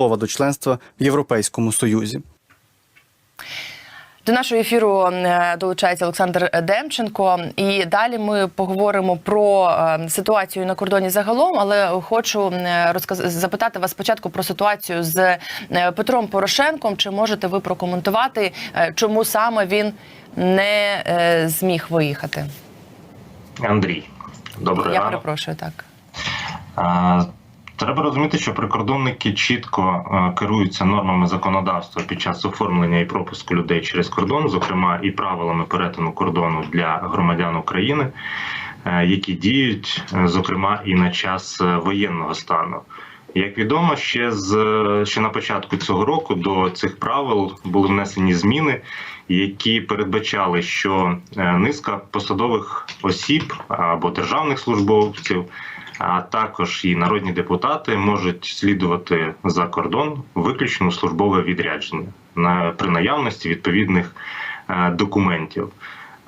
до членства в Європейському Союзі. До нашого ефіру долучається Олександр Демченко, і далі ми поговоримо про е, ситуацію на кордоні загалом. Але хочу розказ... запитати вас спочатку про ситуацію з е, Петром Порошенком. Чи можете ви прокоментувати, е, чому саме він не е, зміг виїхати? Андрій, добрий Я перепрошую так. Треба розуміти, що прикордонники чітко е, керуються нормами законодавства під час оформлення і пропуску людей через кордон, зокрема і правилами перетину кордону для громадян України, е, які діють, е, зокрема, і на час воєнного стану. Як відомо, ще з ще на початку цього року до цих правил були внесені зміни, які передбачали, що низка посадових осіб або державних службовців, а також і народні депутати можуть слідувати за кордон виключно службове відрядження на при наявності відповідних е, документів.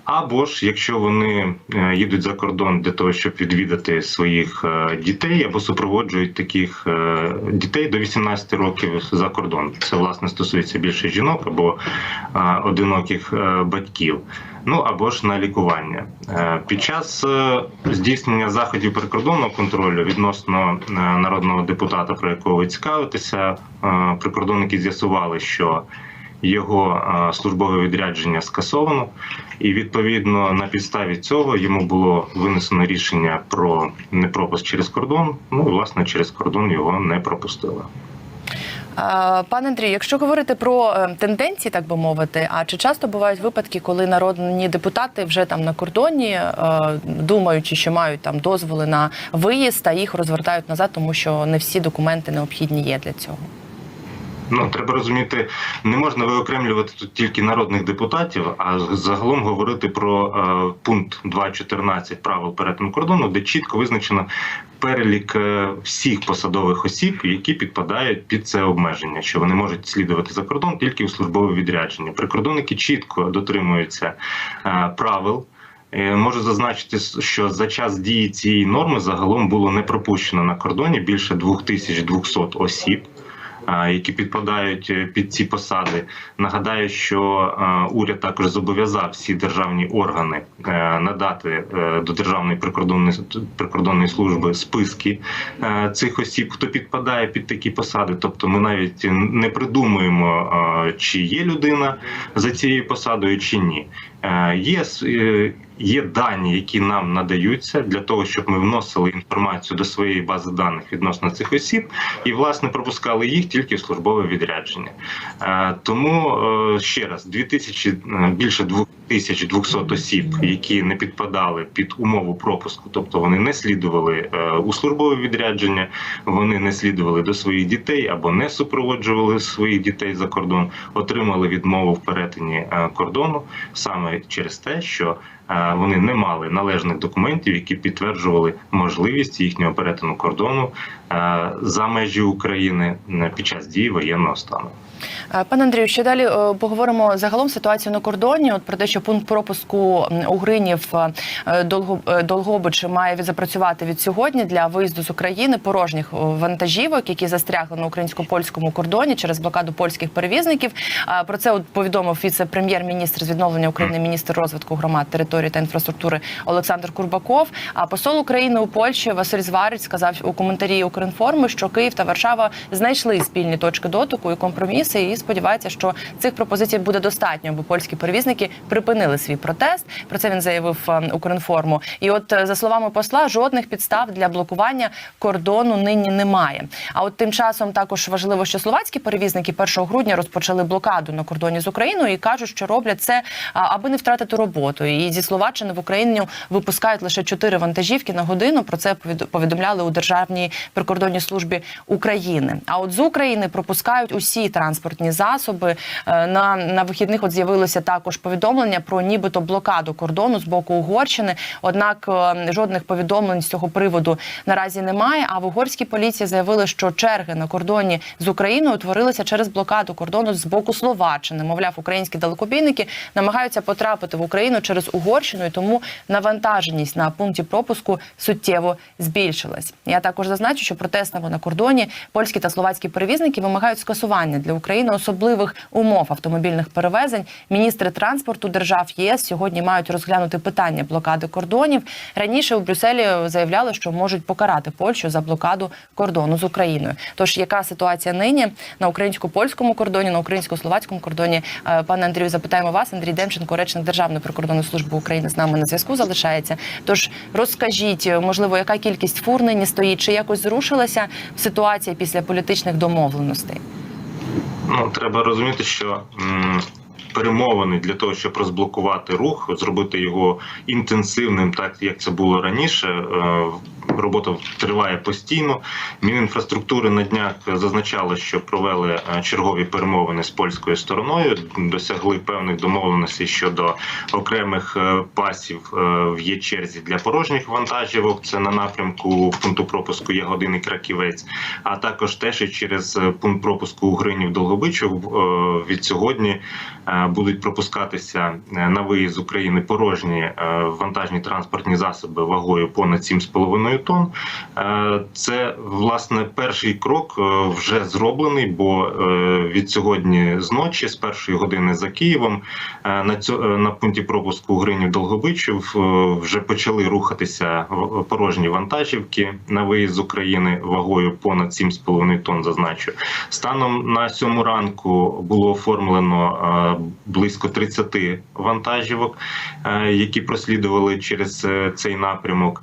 Або ж якщо вони е, їдуть за кордон для того, щоб відвідати своїх е, дітей, або супроводжують таких е, дітей до 18 років за кордон. Це власне стосується більше жінок або одиноких батьків. Ну або ж на лікування під час здійснення заходів прикордонного контролю відносно народного депутата, про якого ви цікавитеся, прикордонники з'ясували, що його е, службове відрядження скасовано, і відповідно на підставі цього йому було винесено рішення про непропуск через кордон. Ну і власне через кордон його не пропустили. Е, Пане Андрію, якщо говорити про е, тенденції, так би мовити, а чи часто бувають випадки, коли народні депутати вже там на кордоні, думаючи, що мають там дозволи на виїзд, а їх розвертають назад, тому що не всі документи необхідні є для цього? Ну треба розуміти, не можна виокремлювати тут тільки народних депутатів, а загалом говорити про е, пункт 2.14 правил перетину кордону, де чітко визначено перелік е, всіх посадових осіб, які підпадають під це обмеження, що вони можуть слідувати за кордон тільки у службове відрядження. Прикордонники чітко дотримуються е, правил. Можу зазначити, що за час дії цієї норми загалом було не пропущено на кордоні більше 2200 осіб які підпадають е, під ці посади. Нагадаю, що уряд також зобов'язав всі державні органи е, надати е, до державної прикордонної прикордонної служби списки е, цих осіб, хто підпадає під такі посади. Тобто, ми навіть не придумуємо, е, чи є людина за цією посадою, чи ні. Е, Є е, є дані, які нам надаються для того, щоб ми вносили інформацію до своєї бази даних відносно цих осіб, і власне пропускали їх тільки в службове відрядження. Е, Тому е, ще раз 2000, е, більше 2200 осіб, які не підпадали під умову пропуску, тобто вони не слідували у службове відрядження, вони не слідували до своїх дітей або не супроводжували своїх дітей за кордон, отримали відмову в перетині кордону саме через те, що вони не мали належних документів, які підтверджували можливість їхнього перетину кордону е, за межі України е, під час дії воєнного стану. Е, Пане Андрію, ще далі поговоримо загалом ситуацію на кордоні. От про те, що пункт пропуску Угринів Долгобич має запрацювати від сьогодні для виїзду з України порожніх вантажівок, які застрягли на українсько-польському кордоні через блокаду польських перевізників. Про це повідомив віце-прем'єр-міністр з відновлення України, міністр розвитку громад, території та інфраструктури Олександр Курбаков. А посол України у Польщі Василь Зварич сказав у коментарі Укрінформи, що Київ та Варшава знайшли спільні точки дотику і компроміси, і сподівається, що цих пропозицій буде достатньо, бо польські перевізники припинили свій протест. Про це він заявив е, Укрінформу. І от е, за словами посла, жодних підстав для блокування кордону нині немає. А от тим часом також важливо, що словацькі перевізники 1 грудня розпочали блокаду на кордоні з Україною і кажуть, що роблять це, аби не втратити роботу. І зі Словаччини в Україну випускають лише 4 вантажівки на годину. Про це повід- повідомляли у Державній прикордонній службі України. А от з України пропускають усі транспортні засоби. Е, На, на вихідних от з'явилося також повідомлення про нібито блокаду кордону з боку Угорщини. Однак е, жодних повідомлень з цього приводу наразі немає. А в угорській поліції заявили, що черги на кордоні з Україною утворилися через блокаду кордону з боку Словаччини. Мовляв, українські далекобійники намагаються потрапити в Україну через Угорщину Угорщиною, тому навантаженість на пункті пропуску суттєво збільшилась. Я також зазначу, що протеснемо на кордоні польські та словацькі перевізники вимагають скасування для України особливих умов автомобільних перевезень. Міністри транспорту держав ЄС сьогодні мають розглянути питання блокади кордонів. Раніше у Брюсселі заявляли, що можуть покарати Польщу за блокаду кордону з Україною. Тож яка ситуація нині на українсько-польському кордоні, на українсько-словацькому кордоні? Е, Пане Андрію, запитаємо вас. Андрій Демченко, речник Державної прикордонної служби України, з нами на зв'язку залишається. Тож розкажіть, е, можливо, яка кількість фур нині стоїть, чи якось зрушилася ситуація після політичних домовленостей? Ну треба розуміти, що перемовини для того, щоб розблокувати рух, зробити його інтенсивним, так як це було раніше. е, Робота триває постійно. Мінінфраструктури на днях зазначало, що провели е, чергові перемовини з польською стороною, досягли певних домовленостей щодо окремих е, пасів е, в є черзі для порожніх вантажівок. Це на напрямку пункту пропуску Ягодин і Краківець, а також теж і через пункт пропуску Угринів Долгобичів від сьогодні будуть пропускатися на виїзд України порожні вантажні транспортні засоби вагою понад 7,5 тонн. Е, Це власне перший крок е, вже зроблений, бо е, від сьогодні з ночі, з першої години за Києвом, на цьо- е, на пункті пропуску Гринів Долговичів вже почали рухатися порожні вантажівки на виїзд з України вагою понад 7,5 тонн. Зазначу станом на сьому ранку було оформлено близько 30 вантажівок, які прослідували через цей напрямок.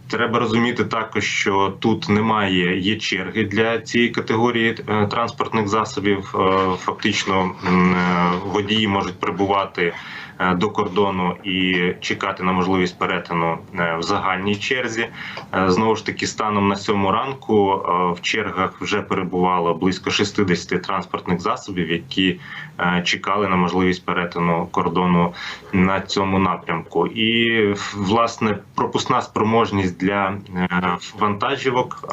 Треба розуміти також, що тут немає є черги для цієї категорії е, транспортних засобів. Е, Фактично е, водії можуть прибувати до кордону і чекати на можливість перетину в загальній черзі. Знову ж таки, станом на сьому ранку в чергах вже перебувало близько 60 транспортних засобів, які чекали на можливість перетину кордону на цьому напрямку. І власне пропускна спроможність для е, вантажівок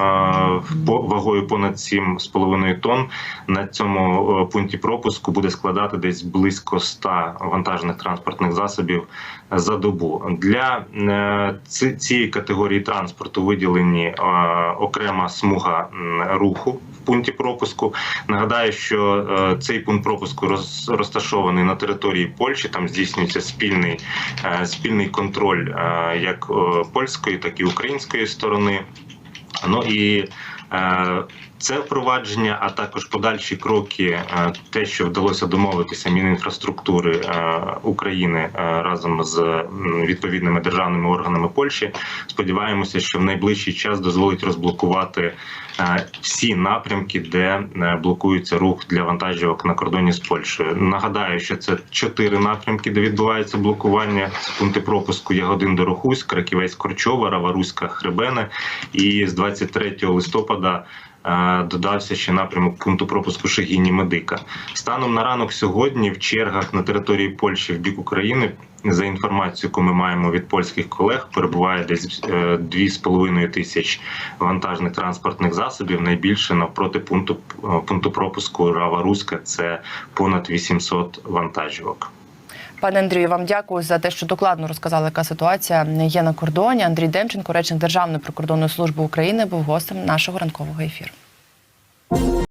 по- вагою понад 7,5 тонн на цьому е, пункті пропуску буде складати десь близько 100 вантажних транспортних засобів за добу. Для е, цієї категорії транспорту виділені окрема смуга руху в пункті пропуску. Нагадаю, що цей пункт пропуску роз- розташований на території Польщі. Там здійснюється спільний спільний контроль як польської, так і української сторони. Ну і е, це впровадження, а також подальші кроки, е, те, що вдалося домовитися Мінінфраструктури е, України е, разом з відповідними державними органами Польщі. Сподіваємося, що в найближчий час дозволить розблокувати всі напрямки, де блокується рух для вантажівок на кордоні з Польщею. Нагадаю, що це чотири напрямки, де відбувається блокування. Пункти пропуску Ягодин Дорохусь, Краківець Корчова, Раваруська Хребене. І з 23 листопада додався ще напрямок пункту пропуску Шегіні Медика. Станом на ранок сьогодні в чергах на території Польщі в бік України. За інформацією, яку ми маємо від польських колег, перебуває десь е, 2,5 тисяч вантажних транспортних засобів. Найбільше навпроти пункту е, пункту пропуску Рава Руська це понад 800 вантажівок. Пане Андрію, вам дякую за те, що докладно розказали, яка ситуація є на кордоні. Андрій Демченко, речник Державної прикордонної служби України, був гостем нашого ранкового ефіру.